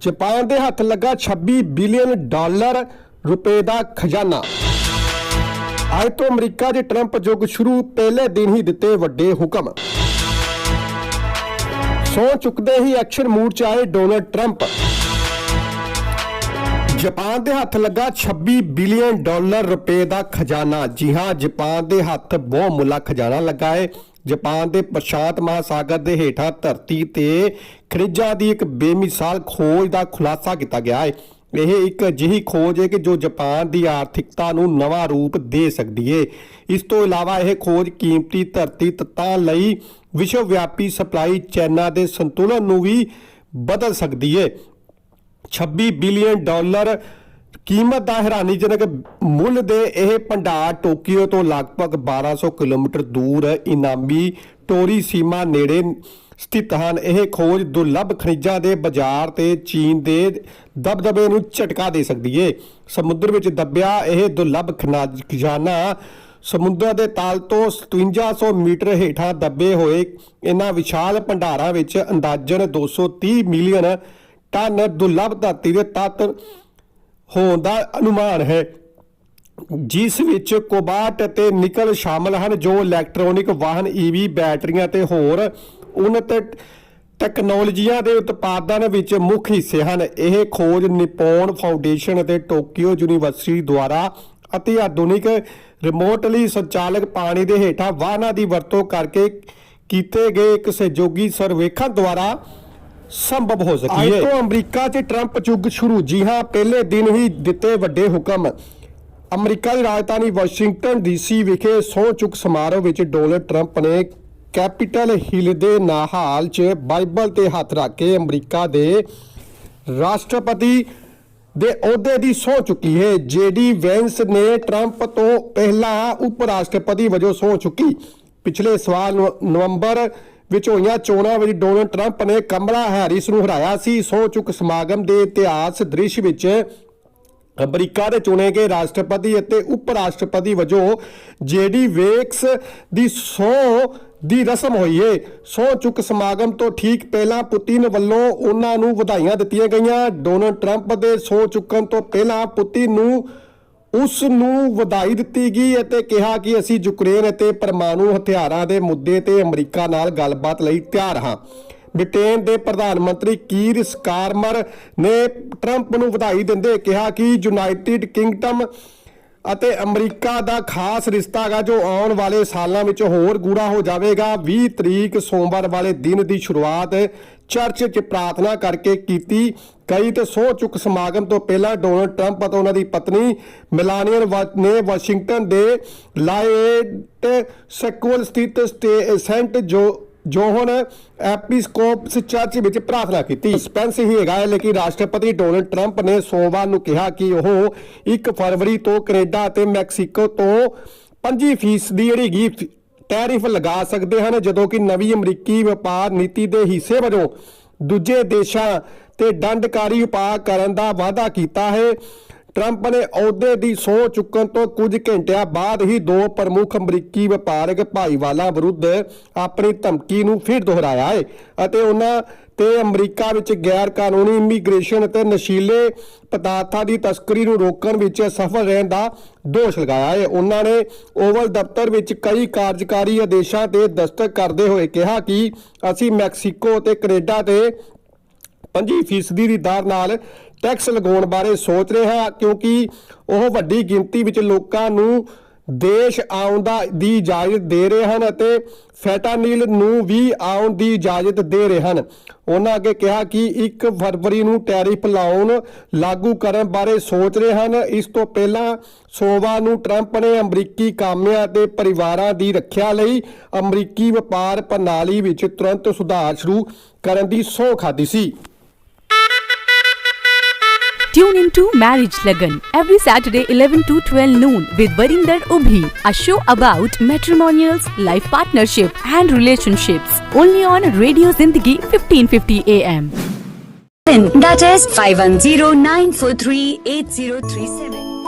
Japan ਦੇ ਹੱਥ ਲੱਗਾ 26 ਬਿਲੀਅਨ ਡਾਲਰ ਰੁਪਏ ਦਾ ਖਜ਼ਾਨਾ। ਅੱਜ ਤੋਂ ਅਮਰੀਕਾ ਦੇ ਟਰੰਪ ਯੁੱਗ ਸ਼ੁਰੂ, ਪਹਿਲੇ ਦਿਨ ਹੀ ਦਿੱਤੇ ਵੱਡੇ ਹੁਕਮ। ਸੌ ਚੁੱਕਦੇ ਹੀ ਐਕਸ਼ਨ ਮੂਡ ਚ ਆਏ ਡੋਨਲਡ ਟਰੰਪ। ਜਾਪਾਨ ਦੇ ਹੱਥ ਲੱਗਾ 26 ਬਿਲੀਅਨ ਡਾਲਰ ਰੁਪਏ ਦਾ ਖਜ਼ਾਨਾ। ਜੀ ਹਾਂ, ਜਾਪਾਨ ਦੇ ਹੱਥ ਬਹੁਤ ਖਜ਼ਾਨਾ ਲੱਗਾ ਹੈ। ਜਾਪਾਨ ਦੇ ਪ੍ਰਸ਼ਾਂਤ ਮਹਾਸਾਗਰ ਦੇ ਹੇਠਾਂ ਧਰਤੀ ਤੇ ਖਣਿਜਾਂ ਦੀ ਇੱਕ ਬੇਮਿਸਾਲ ਖੋਜ ਦਾ ਖੁਲਾਸਾ ਕੀਤਾ ਗਿਆ ਹੈ। ਇਹ ਇੱਕ ਅਜਿਹੀ ਖੋਜ ਹੈ ਕਿ ਜੋ ਜਾਪਾਨ ਦੀ ਆਰਥਿਕਤਾ ਨੂੰ ਨਵਾਂ ਰੂਪ ਦੇ ਸਕਦੀ ਹੈ। ਇਸ ਤੋਂ ਇਲਾਵਾ ਇਹ ਖੋਜ ਕੀਮਤੀ ਧਰਤੀ ਤੱਤਾਂ ਲਈ ਵਿਸ਼ਵ ਵਿਆਪੀ ਸਪਲਾਈ ਚੈਨਾਂ ਦੇ ਸੰਤੁਲਨ ਨੂੰ ਵੀ ਬਦਲ ਸਕਦੀ ਹੈ। 26 ਬਿਲੀਅਨ ਡਾਲਰ ਕੀਮਤ ਦਾ ਹੈਰਾਨੀਜਨਕ ਮੁੱਲ ਦੇ ਇਹ ਭੰਡਾਰ ਟੋਕੀਓ ਤੋਂ ਲਗਭਗ 1200 ਕਿਲੋਮੀਟਰ ਦੂਰ ਇਨਾਮੀ ਟੋਰੀ ਸੀਮਾ ਨੇੜੇ ਸਥਿਤ ਹਨ। ਇਹ ਖੋਜ ਦੁਰਲੱਭ ਖਣਿਜਾਂ ਦੇ ਬਾਜ਼ਾਰ ਤੇ ਚੀਨ ਦੇ ਦਬਦਬੇ ਨੂੰ ਝਟਕਾ ਦੇ ਸਕਦੀ ਹੈ ਸਮੁੰਦਰ ਵਿੱਚ ਦੱਬਿਆ ਇਹ ਦੁਰਲੱਭ ਖਨਾਜ- ਖਜ਼ਾਨਾ ਸਮੁੰਦਰ ਦੇ ਤਾਲ ਤੋਂ 5700 ਮੀਟਰ ਹੇਠਾਂ ਦੱਬੇ ਹੋਏ ਇਹਨਾਂ ਵਿਸ਼ਾਲ ਭੰਡਾਰਾਂ ਵਿੱਚ ਅੰਦਾਜ਼ਨ 230 ਮਿਲੀਅਨ ਟਨ ਦੁਰਲੱਭ ਧਰਤੀ ਦੇ ਤੱਤ ਹੋਣ ਦਾ ਅਨੁਮਾਨ ਹੈ। ਜਿਸ ਵਿੱਚ ਕੋਬਾਲਟ ਅਤੇ ਨਿਕਲ ਸ਼ਾਮਲ ਹਨ, ਜੋ ਇਲੈਕਟ੍ਰੋਨਿਕ ਵਾਹਨ ਈਵੀ ਬੈਟਰੀਆਂ ਤੇ ਹੋਰ ਉન્નਤ ਟੈਕਨੋਲੋਜੀਆਂ ਦੇ ਉਤਪਾਦਨ ਵਿੱਚ ਮੁੱਖ ਹਿੱਸੇ ਹਨ। ਇਹ ਖੋਜ ਨਿਪੋਨ ਫਾਊਂਡੇਸ਼ਨ ਅਤੇ ਟੋਕੀਓ ਯੂਨੀਵਰਸਿਟੀ ਦੁਆਰਾ ਅਤੀ ਆਧੁਨਿਕ, ਰਿਮੋਟਲੀ ਸੰਚਾਲਕ ਪਾਣੀ ਦੇ ਹੇਠਾਂ ਵਾਹਨਾਂ ਦੀ ਵਰਤੋਂ ਕਰਕੇ ਕੀਤੇ ਗਏ ਇੱਕ ਸਹਿਯੋਗੀ ਸਰਵੇਖਣ ਦੁਆਰਾ ਸੰਭਵ ਹੋ ਸਕੀ ਹੈ ਅੱਜ ਤੋਂ ਅਮਰੀਕਾ 'ਚ ਟਰੰਪ ਯੁੱਗ ਸ਼ੁਰੂ। ਜੀ ਹਾਂ, ਪਹਿਲੇ ਦਿਨ ਹੀ ਦਿੱਤੇ ਵੱਡੇ ਹੁਕਮ। ਅਮਰੀਕਾ ਦੀ ਰਾਜਧਾਨੀ ਵਾਸ਼ਿੰਗਟਨ ਡੀਸੀ ਵਿਖੇ ਸਹੁੰ ਚੁੱਕ ਸਮਾਰੋਹ ਵਿੱਚ ਡੋਨਲਡ ਟਰੰਪ ਨੇ ਕੈਪੀਟਲ ਹਿੱਲ ਦੇ ਨਾਹਾਲ 'ਚ ਬਾਈਬਲ ਤੇ ਹੱਥ ਰੱਖ ਕੇ ਅਮਰੀਕਾ ਦੇ ਰਾਸ਼ਟਰਪਤੀ ਦੇ ਅਹੁਦੇ ਦੀ ਸਹੁੰ ਚੁੱਕੀ ਹੈ। ਜੇਡੀ ਵੈਂਸ ਨੇ ਟਰੰਪ ਤੋਂ ਪਹਿਲਾਂ ਉਪ ਰਾਸ਼ਟਰਪਤੀ ਵਜੋਂ ਸਹੁੰ ਚੁੱਕੀ। ਪਿਛਲੇ ਸਾਲ ਨਵ- ਨਵੰਬਰ ਵਿੱਚ ਹੋਈਆਂ ਚੋਣਾਂ ਵਿੱਚ ਡੋਨਲਡ ਟਰੰਪ ਨੇ ਕਮਲਾ ਹੈਰਿਸ ਨੂੰ ਹਰਾਇਆ ਸੀ। ਸਹੁੰ ਚੁੱਕ ਸਮਾਗਮ ਦੇ ਇਤਿਹਾਸ ਦ੍ਰਿਸ਼ ਵਿੱਚ ਅਮਰੀਕਾ ਦੇ ਚੁਣੇ ਗਏ ਰਾਸ਼ਟਰਪਤੀ ਅਤੇ ਉਪ ਰਾਸ਼ਟਰਪਤੀ ਵਜੋਂ ਜੇਡੀ ਵੇਕਸ ਦੀ ਸੌ ਦੀ ਰਸਮ ਹੋਈ ਏ। ਸੌ ਚੁੱਕ ਸਮਾਗਮ ਤੋਂ ਠੀਕ ਪਹਿਲਾਂ ਪੁਤਿਨ ਵੱਲੋਂ ਉਹਨਾਂ ਨੂੰ ਵਧਾਈਆਂ ਦਿੱਤੀਆਂ ਗਈਆਂ। ਡੋਨਲਡ ਟਰੰਪ ਦੇ ਸੌ ਚੁੱਕਣ ਤੋਂ ਪਹਿਲਾਂ ਪੁਤਿਨ ਨੂੰ ਉਸ ਨੂੰ ਵਧਾਈ ਦਿੱਤੀ ਗਈ ਅਤੇ ਕਿਹਾ ਕਿ ਅਸੀਂ ਯੂਕਰੇਨ ਅਤੇ ਪਰਮਾਣੂ ਹਥਿਆਰਾਂ ਦੇ ਮੁੱਦੇ ਤੇ ਅਮਰੀਕਾ ਨਾਲ ਗੱਲਬਾਤ ਲਈ ਤਿਆਰ ਹਾਂ। ਬ੍ਰਿਟੇਨ ਦੇ ਪ੍ਰਧਾਨ ਮੰਤਰੀ ਕੀਰ ਸਕਾਰਮਰ ਨੇ ਟਰੰਪ ਨੂੰ ਵਧਾਈ ਦਿੰਦੇ ਕਿਹਾ ਕਿ ਯੂਨਾਈਟਿਡ ਕਿੰਗਡਮ ਅਤੇ ਅਮਰੀਕਾ ਦਾ ਖਾਸ ਰਿਸ਼ਤਾ ਹੈਗਾ ਜੋ ਆਉਣ ਵਾਲੇ ਸਾਲਾਂ ਵਿੱਚ ਹੋਰ ਗੂੜਾ ਹੋ ਜਾਵੇਗਾ। 20 ਤਰੀਕ ਸੋਮਵਾਰ ਵਾਲੇ ਦਿਨ ਦੀ ਸ਼ੁਰੂਆਤ ਚਰਚ 'ਚ ਪ੍ਰਾਰਥਨਾ ਕਰਕੇ ਕੀਤੀ ਕਈ ਤੇ ਸਹੁੰ ਚੁੱਕ ਸਮਾਗਮ ਤੋਂ ਪਹਿਲਾਂ ਡੋਨਲਡ ਟਰੰਪ ਅਤੇ ਉਹਨਾਂ ਦੀ ਪਤਨੀ ਮਿਲਾਨੀਆ ਵਾ- ਨੇ ਵਾਸ਼ਿੰਗਟਨ ਦੇ ਲਾਇਟ ਸੈਕੁਅਲ ਸਥਿਤ ਸਟੇ- ਸੈਂਟ ਜੋ ਜੋਹਨ ਐਪੀਸਕੋਪਸ ਚਰਚ ਵਿੱਚ ਪ੍ਰਾਰਥਨਾ ਕੀਤੀ। ਸਪੈਂਸ ਹੀ ਹੈਗਾ ਹੈ, ਲੇਕਿਨ ਰਾਸ਼ਟਰਪਤੀ ਡੋਨਲਡ ਟਰੰਪ ਨੇ ਸੋਮਵਾਰ ਨੂੰ ਕਿਹਾ ਕਿ ਉਹ 1 ਫਰਵਰੀ ਤੋਂ ਕੈਨੇਡਾ ਅਤੇ ਮੈਕਸੀਕੋ ਤੋਂ 25% ਦੀ ਜਿਹੜੀ ਗੀ ਟੈਰਿਫ ਲਗਾ ਸਕਦੇ ਹਨ, ਜਦੋਂ ਕਿ ਨਵੀਂ ਅਮਰੀਕੀ ਵਪਾਰ ਨੀਤੀ ਦੇ ਹਿੱਸੇ ਵਜੋਂ ਦੂਜੇ ਦੇਸ਼ਾਂ ਤੇ ਦੰਡਕਾਰੀ ਉਪਾਅ ਕਰਨ ਦਾ ਵਾਅਦਾ ਕੀਤਾ ਹੈ। ਟਰੰਪ ਨੇ ਅਹੁਦੇ ਦੀ ਸਹੁੰ ਚੁੱਕਣ ਤੋਂ ਕੁਝ ਘੰਟਿਆਂ ਬਾਅਦ ਹੀ ਦੋ ਪ੍ਰਮੁੱਖ ਅਮਰੀਕੀ ਵਪਾਰਕ ਭਾਈਵਾਲਾਂ ਵਿਰੁੱਧ ਆਪਣੀ ਧਮਕੀ ਨੂੰ ਫਿਰ ਦੁਹਰਾਇਆ ਹੈ ਅਤੇ ਉਹਨਾਂ ਤੇ ਅਮਰੀਕਾ ਵਿੱਚ ਗੈਰ ਕਾਨੂੰਨੀ ਇਮੀਗ੍ਰੇਸ਼ਨ ਅਤੇ ਨਸ਼ੀਲੇ ਪਦਾਰਥਾਂ ਦੀ ਤਸਕਰੀ ਨੂੰ ਰੋਕਣ ਵਿੱਚ ਸਫਲ ਰਹਿਣ ਦਾ ਦੋਸ਼ ਲਗਾਇਆ ਹੈ। ਉਹਨਾਂ ਨੇ ਓਵਲ ਦਫ਼ਤਰ ਵਿੱਚ ਕਈ ਕਾਰਜਕਾਰੀ ਆਦੇਸ਼ਾਂ ਤੇ ਦਸਤਖਤ ਕਰਦੇ ਹੋਏ ਕਿਹਾ ਕਿ ਅਸੀਂ ਮੈਕਸੀਕੋ ਅਤੇ ਕੈਨੇਡਾ ਤੇ 25% ਦੀ ਦਰ ਨਾਲ ਟੈਕਸ ਲਗਾਉਣ ਬਾਰੇ ਸੋਚ ਰਿਹਾ ਹਾਂ ਕਿਉਂਕਿ ਉਹ ਵੱਡੀ ਗਿਣਤੀ ਵਿੱਚ ਲੋਕਾਂ ਨੂੰ ਦੇਸ਼ ਆਉਣ ਦਾ ਦੀ ਇਜਾਜ਼ਤ ਦੇ ਰਹੇ ਹਨ ਅਤੇ ਫੈਟਾਨੀਲ ਨੂੰ ਵੀ ਆਉਣ ਦੀ ਇਜਾਜ਼ਤ ਦੇ ਰਹੇ ਹਨ। ਉਹਨਾਂ ਅੱਗੇ ਕਿਹਾ ਕਿ 1 ਫਰਵਰੀ ਨੂੰ ਟੈਰਿਫ ਲਾਉਣ ਲਾਗੂ ਕਰਨ ਬਾਰੇ ਸੋਚ ਰਹੇ ਹਨ। ਇਸ ਤੋਂ ਪਹਿਲਾਂ ਸੋਵਾ ਨੂੰ ਟਰੰਪ ਨੇ ਅਮਰੀਕੀ ਕਾਮਿਆਂ ਤੇ ਪਰਿਵਾਰਾਂ ਦੀ ਰੱਖਿਆ ਲਈ ਅਮਰੀਕੀ ਵਪਾਰ ਪ੍ਰਣਾਲੀ ਵਿੱਚ ਤੁਰੰਤ ਸੁਧਾਰ ਸ਼ੁਰੂ ਕਰਨ ਦੀ ਸਹੁੰ ਖਾਧੀ ਸੀ। Tune into Marriage Lagan every Saturday 11 to 12 noon with Varinder Ubhi, a show about matrimonials, life partnership and relationships. Only on Radio Zindagi 1550 AM. That is 510-943-8037.